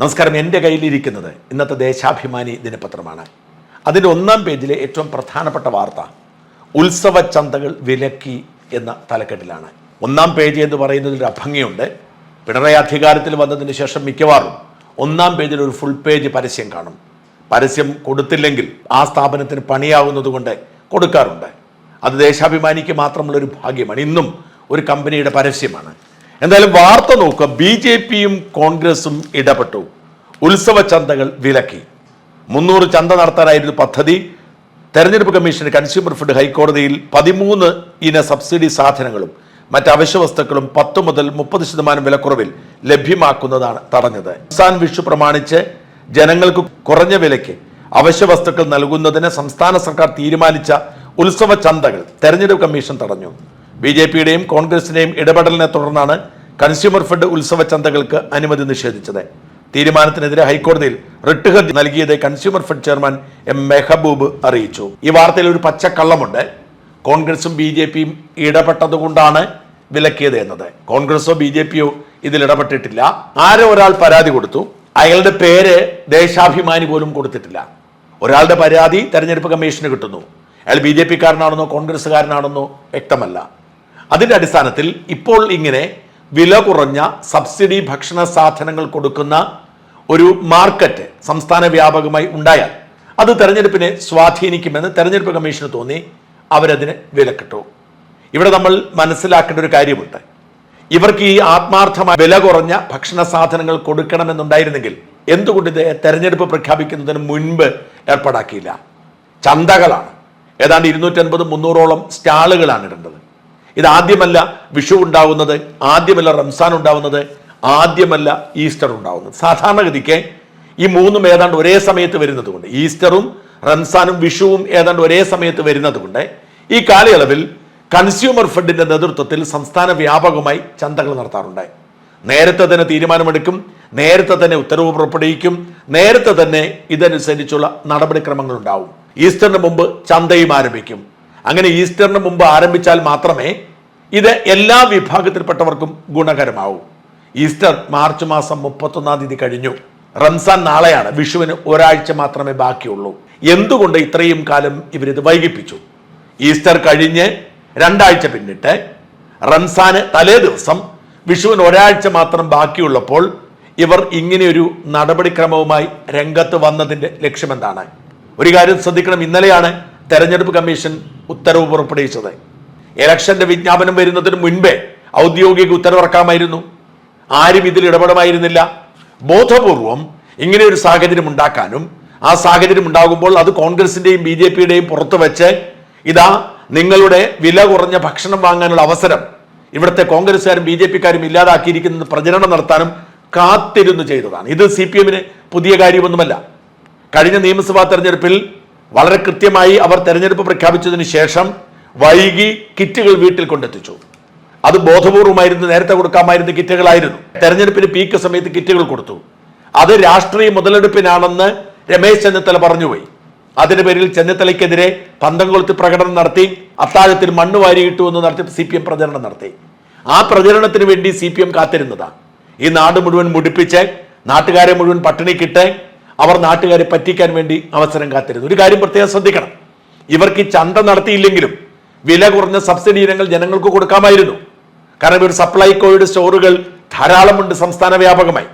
നമസ്കാരം. എന്റെ കയ്യിലിരിക്കുന്നത് ഇന്നത്തെ ദേശാഭിമാനി ദിനപത്രമാണ്. അതിന്റെ ഒന്നാം പേജിലെ ഏറ്റവും പ്രധാനപ്പെട്ട വാർത്ത ഉത്സവ ചന്തകൾ വിലക്കി എന്ന തലക്കെട്ടിലാണ്. ഒന്നാം പേജ് എന്ന് പറയുന്നതിൽ അഭംഗിയുണ്ട്. പിണറായി അധികാരത്തിൽ വന്നതിന് ശേഷം മിക്കവാറും ഒന്നാം പേജിൽ ഒരു ഫുൾ പേജ് പരസ്യം കാണും. പരസ്യം കൊടുത്തില്ലെങ്കിൽ ആ സ്ഥാപനത്തിന് പണിയാവുന്നത് കൊണ്ട് കൊടുക്കാറുണ്ട്. അത് ദേശാഭിമാനിക്ക് മാത്രമുള്ള ഒരു ഭാഗ്യമാണ്. ഇന്നും ഒരു കമ്പനിയുടെ പരസ്യമാണ്. എന്തായാലും വാർത്ത നോക്കുക. ബി ജെ പിയും കോൺഗ്രസും ഇടപെട്ടു. ഉത്സവ ചന്തകൾ വിലക്കി. മുന്നൂറ് ചന്ത നടത്താനായിരുന്നു പദ്ധതി. തെരഞ്ഞെടുപ്പ് കമ്മീഷൻ കൺസ്യൂമർ ഫുഡ് ഹൈക്കോടതിയിൽ പതിമൂന്ന് ഇന സബ്സിഡി സാധനങ്ങളും മറ്റ് അവശ്യ വസ്തുക്കളും പത്ത് മുതൽ മുപ്പത് ശതമാനം വിലക്കുറവിൽ ലഭ്യമാക്കുന്നതാണ് തടഞ്ഞത്. കിസാൻ വിഷു പ്രമാണിച്ച് ജനങ്ങൾക്ക് കുറഞ്ഞ വിലയ്ക്ക് അവശ്യ വസ്തുക്കൾ നൽകുന്നതിന് സംസ്ഥാന സർക്കാർ തീരുമാനിച്ച ഉത്സവ ചന്തകൾ തെരഞ്ഞെടുപ്പ് കമ്മീഷൻ തടഞ്ഞു. ബി ജെ പിയുടെയും കോൺഗ്രസിന്റെയും ഇടപെടലിനെ തുടർന്നാണ് കൺസ്യൂമർ ഫെഡ് ഉത്സവ ചന്തകൾക്ക് അനുമതി നിഷേധിച്ചത്. തീരുമാനത്തിനെതിരെ ഹൈക്കോടതിയിൽ റിട്ട് ഹർജി നൽകിയത് consumer fed chairman M Mehboob അറിയിച്ചു. ഈ വാർത്തയിൽ ഒരു പച്ചക്കള്ളമുണ്ട്. കോൺഗ്രസും ബി ജെ പിയും ഇടപെട്ടതുകൊണ്ടാണ് വിലക്കിയത് എന്നത്. കോൺഗ്രസോ ബി ജെ പിയോ ഇതിൽ ഇടപെട്ടിട്ടില്ല. ആരോ ഒരാൾ പരാതി കൊടുത്തു. അയാളുടെ പേര് ദേശാഭിമാനി പോലും കൊടുത്തിട്ടില്ല. ഒരാളുടെ പരാതി തെരഞ്ഞെടുപ്പ് കമ്മീഷന് കിട്ടുന്നു. അയാൾ ബി ജെ പിക്കാരനാണെന്നോ കോൺഗ്രസ്സുകാരനാണെന്നോ വ്യക്തമല്ല. അതിന്റെ അടിസ്ഥാനത്തിൽ ഇപ്പോൾ ഇങ്ങനെ വില കുറഞ്ഞ സബ്സിഡി ഭക്ഷണ സാധനങ്ങൾ കൊടുക്കുന്ന ഒരു മാർക്കറ്റ് സംസ്ഥാന വ്യാപകമായി ഉണ്ടായാൽ അത് തെരഞ്ഞെടുപ്പിനെ സ്വാധീനിക്കുമെന്ന് തെരഞ്ഞെടുപ്പ് കമ്മീഷന് തോന്നി അവരതിന് വിലക്കിട്ടു. ഇവിടെ നമ്മൾ മനസ്സിലാക്കേണ്ട ഒരു കാര്യമുണ്ട്. ഇവർക്ക് ഈ ആത്മാർത്ഥമായ വില കുറഞ്ഞ ഭക്ഷണ സാധനങ്ങൾ കൊടുക്കണമെന്നുണ്ടായിരുന്നെങ്കിൽ എന്തുകൊണ്ട് ഇത് തെരഞ്ഞെടുപ്പ് പ്രഖ്യാപിക്കുന്നതിന് മുൻപ് ഏർപ്പാടാക്കിയില്ല? ചന്തകളാണ്. ഏതാണ്ട് ഇരുന്നൂറ്റൻപത് മുന്നൂറോളം സ്റ്റാളുകളാണ് ഇടേണ്ടത്. ഇത് ആദ്യമല്ല വിഷു ഉണ്ടാവുന്നത് ആദ്യമല്ല റംസാൻ ഉണ്ടാവുന്നത് ആദ്യമല്ല ഈസ്റ്റർ ഉണ്ടാവുന്നത്. സാധാരണഗതിക്ക് ഈ മൂന്നും ഏതാണ്ട് ഒരേ സമയത്ത് വരുന്നത് കൊണ്ട് ഈസ്റ്ററും റംസാനും വിഷുവും ഏതാണ്ട് ഒരേ സമയത്ത് വരുന്നത് കൊണ്ട് ഈ കാലയളവിൽ കൺസ്യൂമർ ഫെഡിന്റെ നേതൃത്വത്തിൽ സംസ്ഥാന വ്യാപകമായി ചന്തകൾ നടത്താറുണ്ട്. നേരത്തെ തന്നെ തീരുമാനമെടുക്കും നേരത്തെ തന്നെ ഉത്തരവ് പുറപ്പെടുവിക്കും നേരത്തെ തന്നെ ഇതനുസരിച്ചുള്ള നടപടിക്രമങ്ങൾ ഉണ്ടാവും ഈസ്റ്ററിന് മുമ്പ് ചന്തയും ആരംഭിക്കും. അങ്ങനെ ഈസ്റ്ററിന് മുമ്പ് ആരംഭിച്ചാൽ മാത്രമേ ഇത് എല്ലാ വിഭാഗത്തിൽപ്പെട്ടവർക്കും ഗുണകരമാവൂ. ഈസ്റ്റർ മാർച്ച് മാസം മുപ്പത്തൊന്നാം തീയതി കഴിഞ്ഞു. റംസാൻ നാളെയാണ്. വിഷുവിന് ഒരാഴ്ച മാത്രമേ ബാക്കിയുള്ളൂ. എന്തുകൊണ്ട് ഇത്രയും കാലം ഇവരിത് വൈകിപ്പിച്ചു? ഈസ്റ്റർ കഴിഞ്ഞ് രണ്ടാഴ്ച പിന്നിട്ട് റംസാന് തലേ ദിവസം വിഷുവിന് ഒരാഴ്ച മാത്രം ബാക്കിയുള്ളപ്പോൾ ഇവർ ഇങ്ങനെയൊരു നടപടിക്രമവുമായി രംഗത്ത് വന്നതിന്റെ ലക്ഷ്യമെന്താണ്? ഒരു കാര്യം ശ്രദ്ധിക്കണം. ഇന്നലെയാണ് തെരഞ്ഞെടുപ്പ് കമ്മീഷൻ ഉത്തരവ് പുറപ്പെടുവിച്ചത്. ഇലക്ഷന്റെ വിജ്ഞാപനം വരുന്നതിന് മുൻപേ ഔദ്യോഗിക ഉത്തരവിറക്കാമായിരുന്നു. ആരും ഇതിൽ ഇടപെടുമായിരുന്നില്ല. ബോധപൂർവം ഇങ്ങനെ ഒരു സാഹചര്യം ഉണ്ടാക്കാനും ആ സാഹചര്യം ഉണ്ടാകുമ്പോൾ അത് കോൺഗ്രസിന്റെയും ബി ജെ പിയുടെയും പുറത്തു വെച്ച് ഇതാ നിങ്ങളുടെ വില കുറഞ്ഞ ഭക്ഷണം വാങ്ങാനുള്ള അവസരം ഇവിടുത്തെ കോൺഗ്രസ്സുകാരും ബി ജെ പിക്കാരും ഇല്ലാതാക്കിയിരിക്കുന്നത് പ്രചരണം നടത്താനും കാത്തിരുന്നു ചെയ്തതാണ്. ഇത് സി പി എമ്മിന് പുതിയ കാര്യമൊന്നുമല്ല. കഴിഞ്ഞ നിയമസഭാ തെരഞ്ഞെടുപ്പിൽ വളരെ കൃത്യമായി അവർ തെരഞ്ഞെടുപ്പ് പ്രഖ്യാപിച്ചതിന് ശേഷം വൈകി കിറ്റുകൾ വീട്ടിൽ കൊണ്ടെത്തിച്ചു. അത് ബോധപൂർവമായിരുന്നു നേരത്തെ കൊടുക്കാമായിരുന്ന കിറ്റുകളായിരുന്നു. തെരഞ്ഞെടുപ്പിന് പീക്ക് സമയത്ത് കിറ്റുകൾ കൊടുത്തു. അത് രാഷ്ട്രീയ മുതലെടുപ്പിനാണെന്ന് രമേശ് ചെന്നിത്തല പറഞ്ഞുപോയി. അതിന്റെ പേരിൽ ചെന്നിത്തലയ്ക്കെതിരെ പന്തം കൊളുത്തി പ്രകടനം നടത്തി അത്താഴത്തിൽ മണ്ണ് വാരിയിട്ടു എന്ന് നടത്തി സി പി എം പ്രചരണം നടത്തി. ആ പ്രചരണത്തിന് വേണ്ടി സി പി എം കാത്തിരുന്നതാണ് ഈ നാട് മുഴുവൻ മുടിപ്പിച്ച് നാട്ടുകാരെ മുഴുവൻ പട്ടിണിക്കിട്ട് അവർ നാട്ടുകാരെ പറ്റിക്കാൻ വേണ്ടി അവസരം കാത്തിരുന്നു. ഒരു കാര്യം പ്രത്യേകം ശ്രദ്ധിക്കണം. ഇവർക്ക് ചന്ത നടത്തിയില്ലെങ്കിലും വില കുറഞ്ഞ സബ്സിഡി ഇനങ്ങൾ ജനങ്ങൾക്ക് കൊടുക്കാമായിരുന്നു. കാരണം ഇവർ സപ്ലൈകോയുടെ സ്റ്റോറുകൾ ധാരാളമുണ്ട് സംസ്ഥാന വ്യാപകമായി.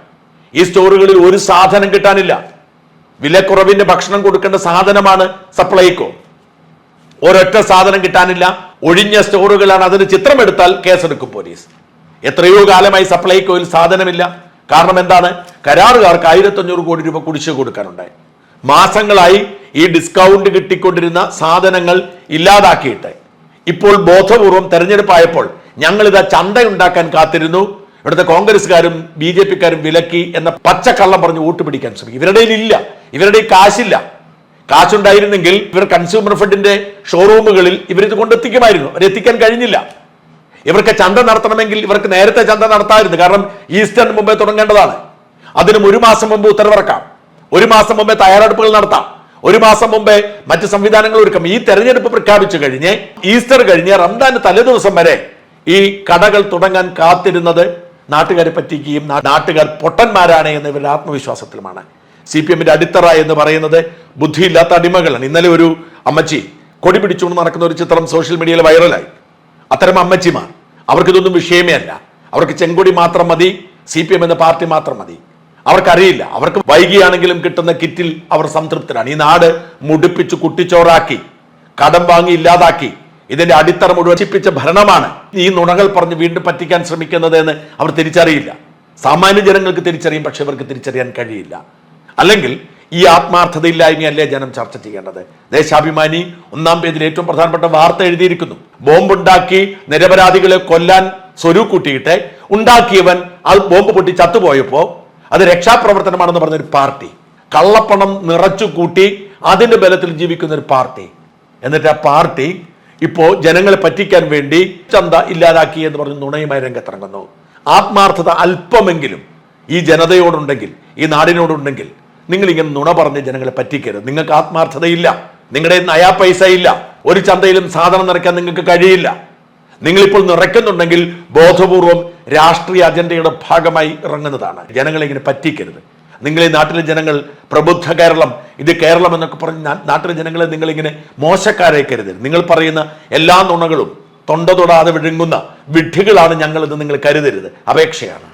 ഈ സ്റ്റോറുകളിൽ ഒരു സാധനം കിട്ടാനില്ല. വിലക്കുറവിന്റെ ഭക്ഷണം കൊടുക്കേണ്ട സാധനമാണ് സപ്ലൈകോ. ഒരൊറ്റ സാധനം കിട്ടാനില്ല. ഒഴിഞ്ഞ സ്റ്റോറുകളാണ് അതിന് ചിത്രമെടുത്താൽ കേസെടുക്കും പോലീസ്. എത്രയോ കാലമായി സപ്ലൈകോയിൽ സാധനമില്ല. കാരണം എന്താണ്? കരാറുകാർക്ക് ആയിരത്തഞ്ഞൂറ് കോടി രൂപ കുടിശ്ശിക കൊടുക്കാനുണ്ടായി. മാസങ്ങളായി ഈ ഡിസ്കൗണ്ട് കിട്ടിക്കൊണ്ടിരുന്ന സാധനങ്ങൾ ഇല്ലാതാക്കിയിട്ട് ഇപ്പോൾ ബോധപൂർവം തെരഞ്ഞെടുപ്പായപ്പോൾ ഞങ്ങൾ ഇതാ ചന്ത ഉണ്ടാക്കാൻ കാത്തിരുന്നു. ഇവിടുത്തെ കോൺഗ്രസ്സുകാരും ബി ജെ പിക്കാരും വിലക്കി എന്ന പച്ചക്കള്ളം പറഞ്ഞ് വോട്ട് പിടിക്കാൻ ശ്രമിക്കും. ഇവരുടെ ഇല്ല. ഇവരുടെ കാശില്ല. കാശുണ്ടായിരുന്നെങ്കിൽ ഇവർ കൺസ്യൂമർ ഫെഡിന്റെ ഷോറൂമുകളിൽ ഇവരിത് കൊണ്ടെത്തിക്കുമായിരുന്നു. അവരെത്തിക്കാൻ കഴിഞ്ഞില്ല. ഇവർക്ക് ചന്ത നടത്തണമെങ്കിൽ ഇവർക്ക് നേരത്തെ ചന്ത നടത്താമായിരുന്നു കാരണം ഈസ്റ്ററിന് മുമ്പേ തുടങ്ങേണ്ടതാണ്. അതിനും ഒരു മാസം മുമ്പ് ഉത്തരവിറക്കാം. ഒരു മാസം മുമ്പേ തയ്യാറെടുപ്പുകൾ നടത്താം. ഒരു മാസം മുമ്പേ മറ്റ് സംവിധാനങ്ങൾ ഒരുക്കും. ഈ തെരഞ്ഞെടുപ്പ് പ്രഖ്യാപിച്ചു കഴിഞ്ഞ് ഈസ്റ്റർ കഴിഞ്ഞ് റംദാൻ തലേദിവസം വരെ ഈ കടകൾ തുടങ്ങാൻ കാത്തിരുന്നത് നാട്ടുകാരെ പറ്റിക്കുകയും നാട്ടുകാർ പൊട്ടന്മാരാണ് എന്ന ഇവരുടെ ആത്മവിശ്വാസത്തിലുമാണ്. സി പി എമ്മിന്റെ അടിത്തറ എന്ന് പറയുന്നത് ബുദ്ധിയില്ലാത്ത അടിമകളാണ്. ഇന്നലെ ഒരു അമ്മച്ചി കൊടി പിടിച്ചുകൊണ്ട് നടക്കുന്ന ഒരു ചിത്രം സോഷ്യൽ മീഡിയയിൽ വൈറലായി. അത്തരം അമ്മച്ചിമാർ. അവർക്കിതൊന്നും വിഷയമേ അല്ല. അവർക്ക് ചെങ്കൊടി മാത്രം മതി സി പി എം എന്ന പാർട്ടി മാത്രം മതി. അവർക്കറിയില്ല. അവർക്ക് വൈകിയാണെങ്കിലും കിട്ടുന്ന കിറ്റിൽ അവർ സംതൃപ്തരാണ്. ഈ നാട് മുടിപ്പിച്ച് കുട്ടിച്ചോറാക്കി കടം വാങ്ങി ഇല്ലാതാക്കി ഇതിന്റെ അടിത്തറ മുഴുവൻ ചിപ്പിച്ച ഭരണമാണ് ഈ നുണകൾ പറഞ്ഞ് വീണ്ടും പറ്റിക്കാൻ ശ്രമിക്കുന്നത് എന്ന് അവർ തിരിച്ചറിയില്ല. സാമാന്യ ജനങ്ങൾക്ക് തിരിച്ചറിയും പക്ഷെ ഇവർക്ക് തിരിച്ചറിയാൻ കഴിയില്ല. അല്ലെങ്കിൽ ഈ ആത്മാർത്ഥതയില്ലായ്മയല്ലേ ജനം ചർച്ച ചെയ്യേണ്ടത്? ദേശാഭിമാനി ഒന്നാം പേജിൽ ഏറ്റവും പ്രധാനപ്പെട്ട വാർത്ത എഴുതിയിരിക്കുന്നു. ബോംബുണ്ടാക്കി നിരപരാധികളെ കൊല്ലാൻ സ്വരൂ കൂട്ടിയിട്ട് ഉണ്ടാക്കിയവൻ ആ ബോംബ് പൊട്ടി ചത്തുപോയപ്പോ അത് രക്ഷാപ്രവർത്തനമാണെന്ന് പറഞ്ഞൊരു പാർട്ടി. കള്ളപ്പണം നിറച്ചു കൂട്ടി അതിന്റെ ബലത്തിൽ ജീവിക്കുന്ന ഒരു പാർട്ടി. എന്നിട്ട് ആ പാർട്ടി ഇപ്പോ ജനങ്ങളെ പറ്റിക്കാൻ വേണ്ടി ചന്ത ഇല്ലാതാക്കി എന്ന് പറഞ്ഞ് നുണയുമായി രംഗത്തിറങ്ങുന്നു. ആത്മാർത്ഥത അല്പമെങ്കിലും ഈ ജനതയോടുണ്ടെങ്കിൽ ഈ നാടിനോടുണ്ടെങ്കിൽ നിങ്ങൾ ഇങ്ങനെ നുണ പറഞ്ഞ് ജനങ്ങളെ പറ്റിക്കരുത്. നിങ്ങൾക്ക് ആത്മാർത്ഥതയില്ല. നിങ്ങളുടെ നയാ പൈസ ഇല്ല ഒരു ചന്തയിലും സാധനം നിറയ്ക്കാൻ നിങ്ങൾക്ക് കഴിയില്ല. നിങ്ങളിപ്പോൾ നിറയ്ക്കുന്നുണ്ടെങ്കിൽ ബോധപൂർവം രാഷ്ട്രീയ അജണ്ടയുടെ ഭാഗമായി ഇറങ്ങുന്നതാണ്. ജനങ്ങളെ ഇങ്ങനെ പറ്റിക്കരുത്. നിങ്ങളെ നാട്ടിലെ ജനങ്ങൾ പ്രബുദ്ധ കേരളം ഇത് കേരളം എന്നൊക്കെ പറഞ്ഞ് നാട്ടിലെ ജനങ്ങളെ നിങ്ങളിങ്ങനെ മോശക്കാരായി കരുതരുത് നിങ്ങൾ പറയുന്ന എല്ലാ നുണകളും തൊണ്ട തൊടാതെ വിഴുങ്ങുന്ന വിഡ്ഢികളാണ് ഞങ്ങൾ എന്ന് നിങ്ങൾ കരുതരുത്. അപേക്ഷയാണ്.